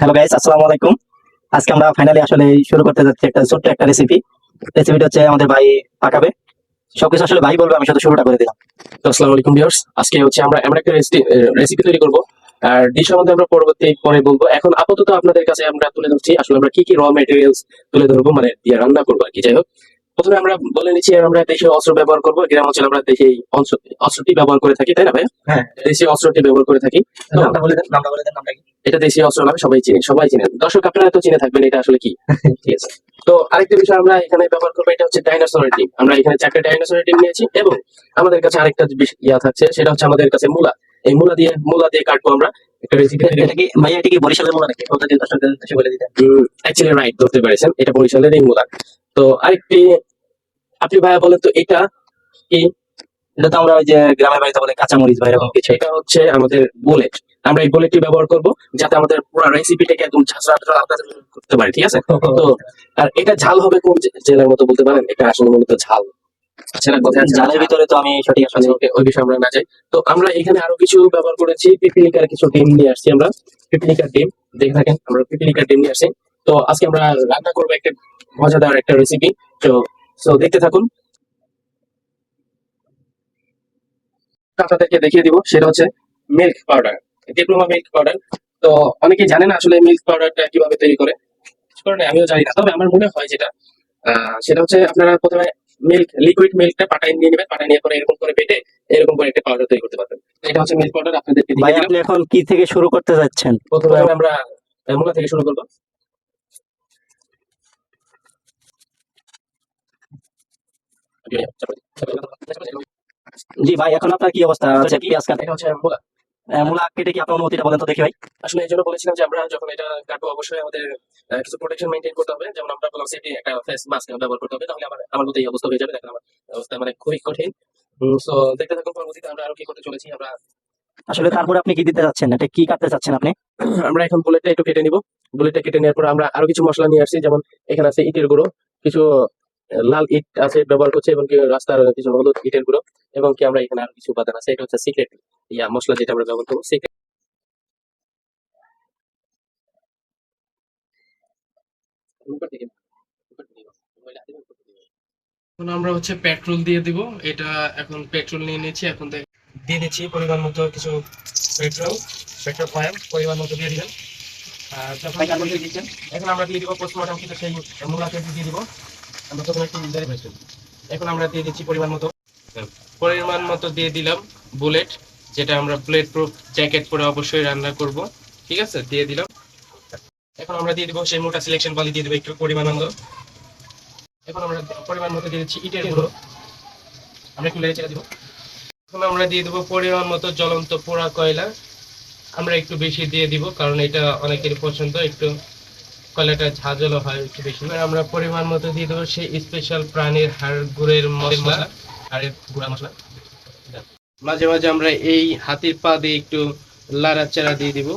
Hello guys আসসালামু আলাইকুম। আজকে আমরা ফাইনালি আসলে শুরু করতে যাচ্ছি একটা ছোট্ট একটা রেসিপি রেসিপিটা হচ্ছে আমাদের ভাই পাকাবে। সবকিছু আসলে ভাই বলবে, আমি শুধু শুরুটা করে দিলাম। তো আসসালামু আলাইকুম ভিউয়ার্স আজকে হচ্ছে আমরা এমন একটা রেসিপি তৈরি করব। আর ডিশের মধ্যে আমরা পরবর্তী পরে বলব। এখন আপাতত আপনাদের কাছে আমরা তুলে ধরছি, আসলে আমরা কি কি র ম্যাটেরিয়ালস তুলে ধরবো মানে দিয়ে রান্না করব আর কি, যাই হোক। প্রথমে আমরা বলে নিচ্ছি আমরা দেশীয় অস্ত্র ব্যবহার করব। গ্রাম অঞ্চলে আমরা দেশি অস্ত্র- অস্ত্রটি ব্যবহার করে থাকি তাই না ভাই? হ্যাঁ। দেশীয় অস্ত্রটি ব্যবহার করে থাকি। এটা দেশীয় অস্ত্র নামে সবাই চিনে সবাই চিনেন দর্শক আপনারা তো চিনে থাকবেন এটা আসলে কি। ঠিক আছে। তো আরেকটা বিষয় আমরা এখানে ব্যবহার করব এটা হচ্ছে ডাইনোসরের ডিম আমরা এখানে চারটা ডাইনোসরের ডিম নিয়েছি এবং আমাদের কাছে আরেকটা ইয়া থাকছে সেটা হচ্ছে আমাদের কাছে মূলা। এই মূলা দিয়ে মূলা দিয়ে কাটবো আমরা। বরিশালের মূলা নাকি? বলে অ্যাকচুয়ালি রাইট ধরতে পেরেছেন। এটা বরিশালের এই মূলা। তো আরেকটি আপনি ভাইয়া বলেন তো এটা কি? এটা তো আমরা ওই যে গ্রামের বাড়িতে বলে কাঁচামরিচ বা এরকম কিছু এটা হচ্ছে আমাদের বুলেট। আমরা এই বুলেটটি ব্যবহার করব যাতে আমাদের পুরো রেসিপিটাকে একদম করতে পারি ঠিক আছে? তো আর এটা ঝাল হবে কোন জেলার মতো বলতে পারেন? এটা আসলে মূলত ঝাল। জালের ভিতরে তো আমি সঠিক আসলে আচ্ছা, ওই বিষয়ে আমরা না যাই। তো আমরা এখানে আরও কিছু ব্যবহার করেছি পিপিলিকার কিছু ডিম নিয়ে আসছি আমরা। পিপিলিকার ডিম দেখে থাকেন আমরা পিপিলিকার ডিম নিয়ে আসছি। তো আজকে আমরা রান্না করব একটা মজাদার একটা রেসিপি তো তো দেখতে থাকুন। আপনাদেরকে দেখিয়ে দিব সেটা হচ্ছে milk powder diploma milk powder তো অনেকেই জানে না আসলে মিল্ক পাউডারটা কীভাবে তৈরি করে। বিশেষ আমিও জানি না তবে আমার মনে হয় যেটা আহ, সেটা হচ্ছে আপনারা প্রথমে মিল্ক লিকুইড মিল্কটা পাটায় নিয়ে নেবেন পাটায় নিয়ে পরে এরকম করে বেটে এরকম করে একটা পাউডার তৈরি করতে পারবেন। এটা হচ্ছে মিল্ক পাউডার আপনাদেরকে ভাই আপনি এখন কি থেকে শুরু করতে যাচ্ছেন? প্রথমে আমরা মূলা থেকে শুরু করব। জি ভাই এখন আপনার কি অবস্থা? আছে পেঁয়াজ কাটা এটা হচ্ছে? মূলা মূলা কেটে কি আপনার অনুমতিটা বলেন তো দেখি ভাই। আসলে এই জন্য বলেছিলাম যে আমরা যখন এটা কাটবো অবশ্যই আমাদের কিছু প্রোটেকশন মেনটেন করতে হবে। যেমন আমরা বললাম সেটি একটা ফেস মাস্ক ব্যবহার করতে হবে তাহলে আমার আমার মতো এই অবস্থা হয়ে যাবে। দেখেন আমার অবস্থা মানে খুবই কঠিন। তো দেখতে থাকুন পরবর্তীতে আমরা আরও কি করতে চলেছি আমরা আসলে তারপরে আপনি কি দিতে যাচ্ছেন? এটা কি কাটতে চাচ্ছেন আপনি? আমরা এখন বুলেটটা একটু কেটে নিব। বুলেটটা কেটে নেওয়ার পর আমরা আরও কিছু মশলা নিয়ে আসছি যেমন এখানে আছে ইটের গুঁড়ো কিছু লাল ইট আছে ব্যবহার করছে এবং কি রাস্তার কিছু হলুদ ইটের গুঁড়ো এবং কি আমরা এখানে আরও কিছু উপাদান আছে। এটা হচ্ছে সিক্রেট ইয়া মশলা যেটা আমরা ব্যবহার করব সিক্রেট এখন আমরা হচ্ছে পেট্রোল দিয়ে দিব। এটা এখন পেট্রোল নিয়ে নিয়েছি এখন দিয়ে দিচ্ছি পরিমাণ মতো কিছু পেট্রোল পেট্রোল পয়েম পরিমাণ মতো দিয়ে দিবেন। আর এখন আমরা দিয়ে দিব পোস্টমর্টম সেই মূলাকে দিয়ে দিব। আমরা তখন একটু দেরি হয়েছে এখন আমরা দিয়ে দিচ্ছি পরিমাণ মতো। পরিমাণ মতো দিয়ে দিলাম বুলেট যেটা আমরা বুলেট প্রুফ জ্যাকেট পরে অবশ্যই রান্না করব। ঠিক আছে? দিয়ে দিলাম। এখন আমরা দিয়ে দিব সেই মোটা সিলেকশন বালি, দিয়ে দিব একটু পরিমাণ মতো। এখন আমরা পরিমাণ মতো দিয়ে দিচ্ছি ইটের গুঁড়ো। আমরা একটু লেগে চেড়ে দিব। এখন আমরা দিয়ে দেবো পরিমাণ মতো জ্বলন্ত পোড়া কয়লা। আমরা একটু বেশি দিয়ে দিব, কারণ এটা অনেকের পছন্দ। একটু কয়লাটা ঝাঁঝালো হয় একটু বেশি এবার আমরা পরিমাণ মতো দিয়ে দেবো সেই স্পেশাল প্রাণীর হাড়, গুড়ের মশলা হাড়ের গুঁড়া মশলা। মাঝে মাঝে আমরা এই হাতির পা দিয়ে একটু লাড়াচাড়া দিয়ে দিব।